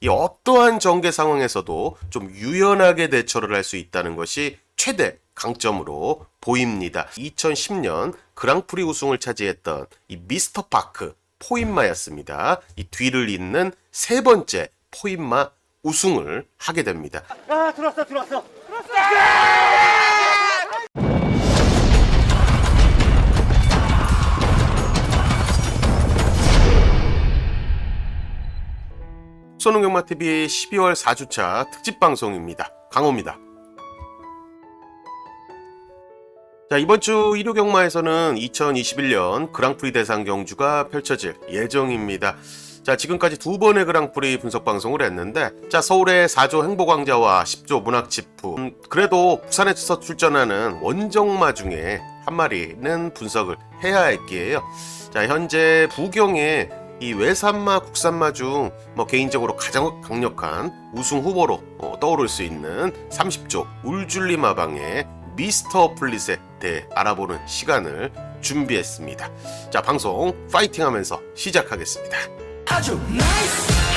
이 어떠한 전개 상황에서도 좀 유연하게 대처를 할 수 있다는 것이 최대 강점으로 보입니다. 2010년 그랑프리 우승을 차지했던 이 미스터 파크 포인마였습니다. 이 뒤를 잇는 세 번째 포인마 우승을 하게 됩니다. 아 들어왔어 들어왔어 손흥경마TV 12월 4주차 특집 방송입니다. 강호입니다. 자, 이번 주 일요 경마에서는 2021년 그랑프리 대상 경주가 펼쳐질 예정입니다. 자, 지금까지 두 번의 그랑프리 분석 방송을 했는데, 자, 서울의 4조 행보광자와 10조 문학지프. 음, 그래도 부산에서 출전하는 원정마 중에 한 마리는 분석을 해야 할 기예요. 자, 현재 부경에 이 외산마, 국산마 중 뭐 개인적으로 가장 강력한 우승 후보로 어, 떠오를 수 있는 30조 울줄리 마방의 미스터 플릿에 대해 알아보는 시간을 준비했습니다. 자, 방송 파이팅 하면서 시작하겠습니다. 아주 나이스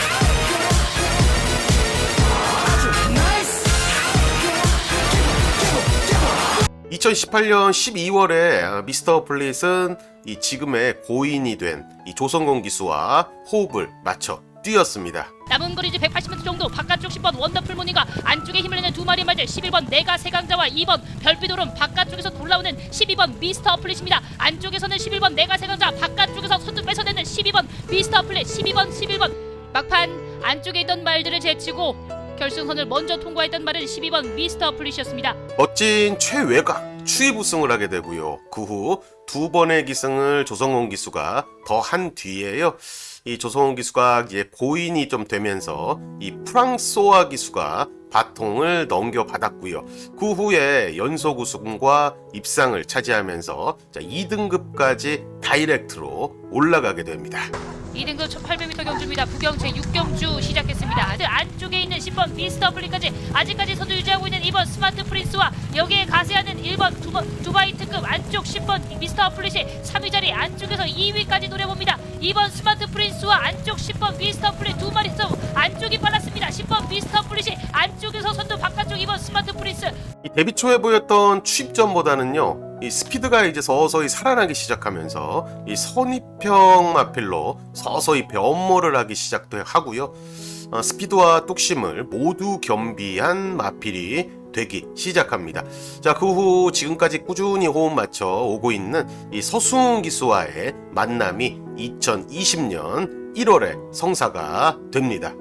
2018년 12월에 미스터 플릿은 이 지금의 고인이 된 이 조성공 기수와 호흡을 맞춰 뛰었습니다. 남은 거리지 180m 정도. 바깥쪽 10번 원더풀 모니가 안쪽에 힘을 내는 두 마리 말들 11번 내가 세강자와 2번 별빛오름 바깥쪽에서 돌아오는 12번 미스터 플릿입니다. 안쪽에서는 11번 내가 세강자 바깥쪽에서 선두 뺏어내는 12번 미스터 플릿 12번 11번. 막판 안쪽에 있던 말들을 제치고 결승선을 먼저 통과했던 말은 12번 미스터 플릿이었습니다. 멋진 최외곽 추입 우승을 하게 되고요. 그 후 두 번의 기승을 조성원 기수가 더 한 뒤에요. 이 조성원 기수가 이제 고인이 좀 되면서 이 프랑소아 기수가 바통을 넘겨받았고요. 그 후에 연속 우승과 입상을 차지하면서 2등급까지 다이렉트로 올라가게 됩니다. 2등급 1800m 경주입니다. 부경 제6경주 시작했습니다. 그 안쪽에 있는 10번 미스터 플리까지 아직까지 선두 유지하고 있는 2번 스마트 프린스와 여기에 가세하는 1번 두바, 두바이 특급 안쪽 10번 미스터 플릿이 3위 자리 안쪽에서 2위까지 노려봅니다. 2번 스마트 프린스와 안쪽 10번 미스터 플릿 두 마리 싸움 안쪽이 빨랐습니다. 10번 미스터 플릿이 안쪽에서 선두 바깥쪽 2번 스마트 프린스 이 데뷔 초에 보였던 취입전보다는요. 이 스피드가 이제 서서히 살아나기 시작하면서 이 선입형 마필로 서서히 변모를 하기 시작하고요. 어, 스피드와 뚝심을 모두 겸비한 마필이 되기 시작합니다. 자, 그 후 지금까지 꾸준히 호흡 맞춰 오고 있는 이 서승훈 기수와의 만남이 2020년 1월에 성사가 됩니다.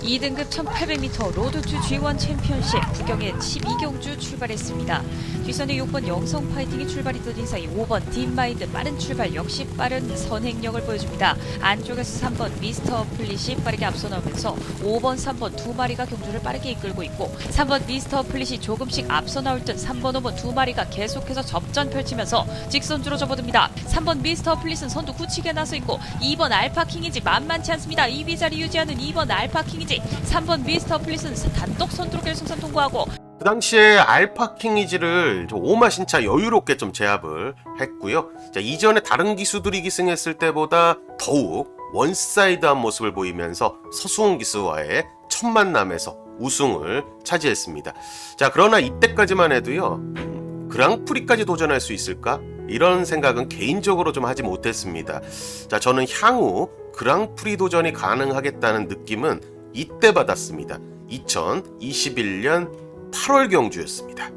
2등급 1800m 로드투 G1 챔피언십 구경엔 12경주 출발했습니다. 뒷선에 6번 영성 파이팅이 출발했던 사이 5번 딥마인드 빠른 출발 역시 빠른 선행력을 보여줍니다. 안쪽에서 3번 미스터 플릿이 빠르게 앞서 나오면서 5번, 3번 두 마리가 경주를 빠르게 이끌고 있고 3번 미스터 플릿이 조금씩 앞서 나올 듯 3번, 5번 두 마리가 계속해서 접전 펼치면서 직선주로 접어듭니다. 3번 미스터 플릿은 선두 굳히게 나서 있고 2번 알파킹이지 만만치 않습니다. 2위 자리 유지하는 2번 알파킹이 지 3번 미스터 플릿은 단독 선두로 결승선 통과하고 그 당시에 알파 킹이지를 좀 오마 신차 여유롭게 좀 제압을 했고요. 자, 이전에 다른 기수들이 기승했을 때보다 더욱 원사이드한 모습을 보이면서 서수홍 기수와의 첫 만남에서 우승을 차지했습니다. 자, 그러나 이때까지만 해도요. 음, 그랑프리까지 도전할 수 있을까? 이런 생각은 개인적으로 좀 하지 못했습니다. 자, 저는 향후 그랑프리 도전이 가능하겠다는 느낌은 이때 받았습니다. 2021년 8월 경주였습니다.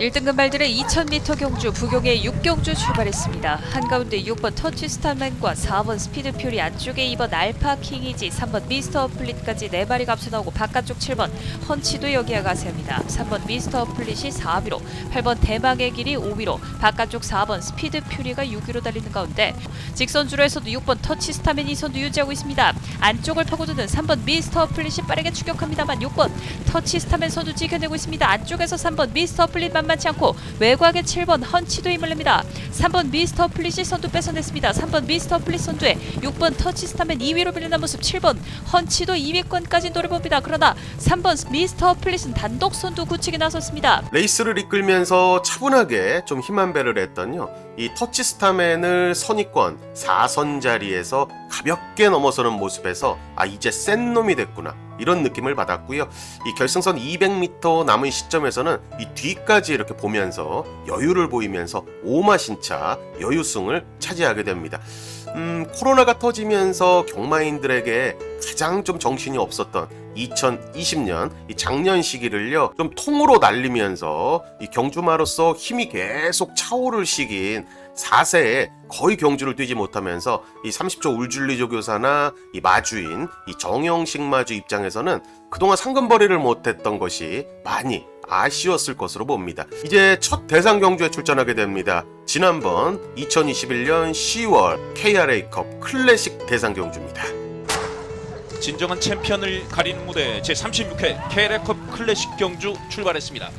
1등급 말들의 2000m 경주 부경의 6경주 출발했습니다. 한가운데 6번 터치 스타맨과 4번 스피드 퓨리 안쪽에 2번 알파 킹이지 3번 미스터 플릿까지 4마리가 앞서 나오고 바깥쪽 7번 헌치도 여기에 가세합니다. 3번 미스터 플릿이 4위로 8번 대망의 길이 5위로 바깥쪽 4번 스피드 퓨리가 6위로 달리는 가운데 직선주로에서도 6번 터치 스타맨이 선두 유지하고 있습니다. 안쪽을 파고드는 3번 미스터 플릿이 빠르게 추격합니다만 6번 터치 스타맨 선두 지켜내고 있습니다. 안쪽에서 3번 미스터 플릿 만 만치 않고 외곽에 7번 헌치도 힘을 냅니다. 3번 미스터 플릿이 선두 뺏어냈습니다. 3번 미스터 플릿 선두에 6번 터치 스타맨 2위로 빌려난 모습 7번 헌치도 2위권까지 노려봅니다. 그러나 3번 미스터 플릿은 단독 선두 굳히게 나섰습니다. 레이스를 이끌면서 차분하게 좀 힘한 배를 했던요. 이이 터치 스타맨을 선입권 4선 자리에서 가볍게 넘어서는 모습에서 아 이제 센 놈이 됐구나 이런 느낌을 받았고요. 이 결승선 200m 남은 시점에서는 이 뒤까지 이렇게 보면서 여유를 보이면서 오마신차 여유승을 차지하게 됩니다. 음, 코로나가 터지면서 경마인들에게 가장 좀 정신이 없었던 2020년 이 작년 시기를요 좀 통으로 날리면서 이 경주마로서 힘이 계속 차오를 시기인 4세에 거의 경주를 뛰지 못하면서 이 30조 울줄리조 교사나 이 마주인 이 정영식 마주 입장에서는 그동안 상금벌이를 못했던 것이 많이 아쉬웠을 것으로 봅니다. 이제 첫 대상 경주에 출전하게 됩니다. 지난번 2021년 10월 KRA컵 클래식 대상 경주입니다. 진정한 챔피언을 가리는 무대 제36회 KL컵 클래식 경주 출발했습니다.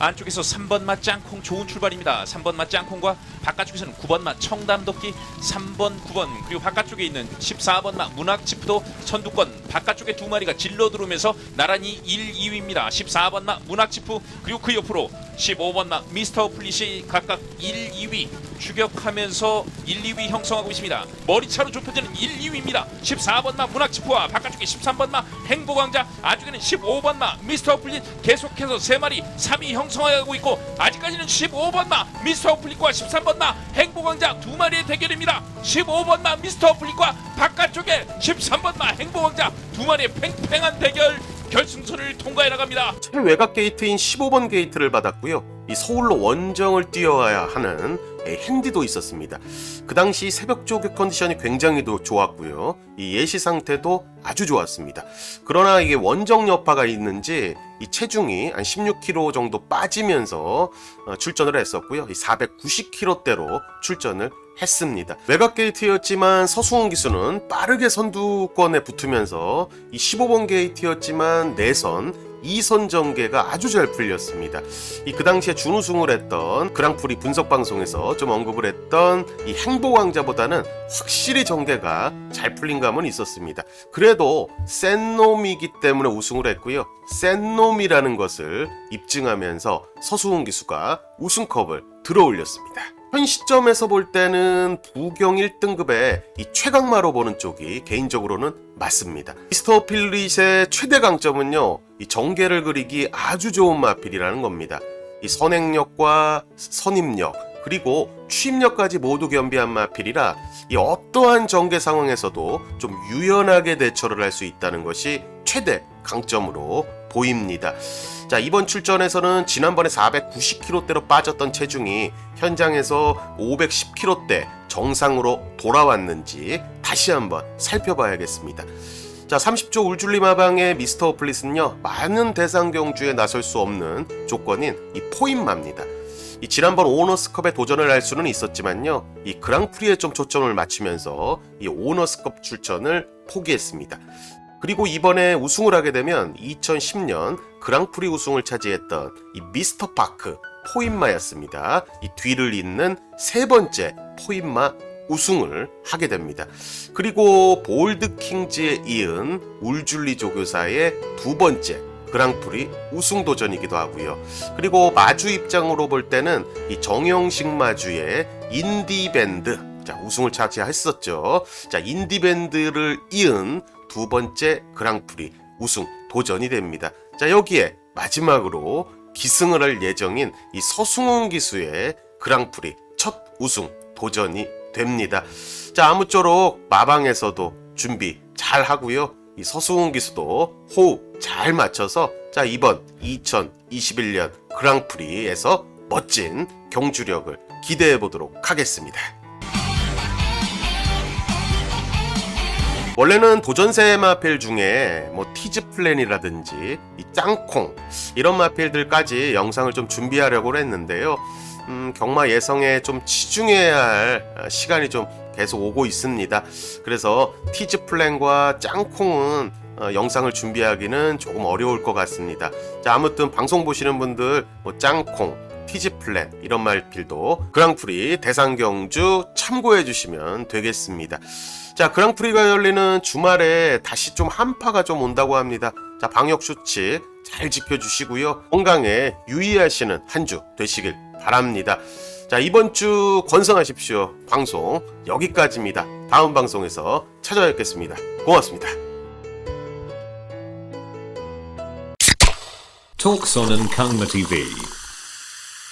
안쪽에서 3번 맛 짱콩 좋은 출발입니다. 3번 맛 짱콩과 바깥쪽에서는 9번 맛 청담도끼 3번 9번 그리고 바깥쪽에 있는 14번 맛 문학지프도 선두권 바깥쪽에 두 마리가 질러 들어오면서 나란히 1, 2위입니다. 14번 맛 문학지프 그리고 그 옆으로 15번 맛 미스터 플릿이 각각 1, 2위 추격하면서 1, 2위 형성하고 있습니다. 머리차로 좁혀지는 1, 2위입니다. 14번 마 문학지프와 바깥쪽에 13번 마 행복왕자 안쪽에는 15번 마 미스터 플릿 계속해서 세 마리 3위 형성하고 있고 아직까지는 15번 마 미스터 플릿과 13번 마 행복왕자 두 마리의 대결입니다. 15번 마 미스터 플릿과 바깥쪽에 13번 마 행복왕자 두 마리의 팽팽한 대결 결승선을 통과해 나갑니다. 최외곽 게이트인 15번 게이트를 받았고요. 이 서울로 원정을 뛰어야 하는 예, 핸디도 있었습니다. 그 당시 새벽 조격 컨디션이 굉장히 도 좋았고요. 이 예시 상태도 아주 좋았습니다. 그러나 이게 원정 여파가 있는지 이 체중이 한 16kg 정도 빠지면서 어, 출전을 했었고요. 이 490kg대로 출전을 했습니다. 외곽 게이트였지만 서승훈 기수는 빠르게 선두권에 붙으면서 이 15번 게이트였지만 내선 2선 전개가 아주 잘 풀렸습니다. 이 그 당시에 준우승을 했던 그랑프리 분석 방송에서 좀 언급을 했던 이 행복왕자보다는 확실히 전개가 잘 풀린 감은 있었습니다. 그래도 센 놈이기 때문에 우승을 했고요. 센 놈이라는 것을 입증하면서 서수훈 기수가 우승컵을 들어올렸습니다. 현 시점에서 볼 때는 부경 1등급의 이 최강마로 보는 쪽이 개인적으로는 맞습니다. 미스터 필릿의 최대 강점은요, 이 전개를 그리기 아주 좋은 마필이라는 겁니다. 이 선행력과 선임력, 그리고 취임력까지 모두 겸비한 마필이라 이 어떠한 전개 상황에서도 좀 유연하게 대처를 할 수 있다는 것이 최대 강점으로 보입니다. 자, 이번 출전에서는 지난번에 490kg대로 빠졌던 체중이 현장에서 510kg대 정상으로 돌아왔는지 다시 한번 살펴봐야겠습니다. 자, 30조 울줄리 마방의 미스터 플릿은요, 많은 대상 경주에 나설 수 없는 조건인 이 포인마입니다. 이 지난번 오너스컵에 도전을 할 수는 있었지만요, 이 그랑프리에 좀 초점을 맞추면서 이 오너스컵 출전을 포기했습니다. 그리고 이번에 우승을 하게 되면 2010년 그랑프리 우승을 차지했던 이 미스터 파크 포인마였습니다. 이 뒤를 잇는 세 번째 포인마 우승을 하게 됩니다. 그리고 볼드 킹즈에 이은 울줄리 조교사의 두 번째 그랑프리 우승 도전이기도 하고요. 그리고 마주 입장으로 볼 때는 이 정영식 마주의 인디밴드 자 우승을 차지했었죠. 자 인디밴드를 이은 두 번째 그랑프리 우승 도전이 됩니다. 자 여기에 마지막으로 기승을 할 예정인 이 서승훈 기수의 그랑프리 첫 우승 도전이 됩니다. 자 아무쪼록 마방에서도 준비 잘 하고요. 이 서승훈 기수도 호흡 잘 맞춰서 자 이번 2021년 그랑프리에서 멋진 경주력을 기대해 보도록 하겠습니다. 원래는 도전세 마필 중에 뭐 티즈 플랜이라든지 이 짱콩 이런 마필들까지 영상을 좀 준비하려고 했는데요. 음, 경마 예성에 좀 치중해야 할 아, 시간이 좀 계속 오고 있습니다. 그래서 티즈 플랜과 짱콩은 어, 영상을 준비하기는 조금 어려울 것 같습니다. 자, 아무튼 방송 보시는 분들 뭐 짱콩, 티즈 플랜 이런 말필도 그랑프리 대상 경주 참고해 주시면 되겠습니다. 자, 그랑프리가 열리는 주말에 다시 좀 한파가 좀 온다고 합니다. 자, 방역 수칙 잘 지켜주시고요. 건강에 유의하시는 한 주 되시길 바랍니다. 자, 이번 주 건승하십시오. 방송 여기까지입니다. 다음 방송에서 찾아뵙겠습니다. 고맙습니다. Talks on Nkangma TV.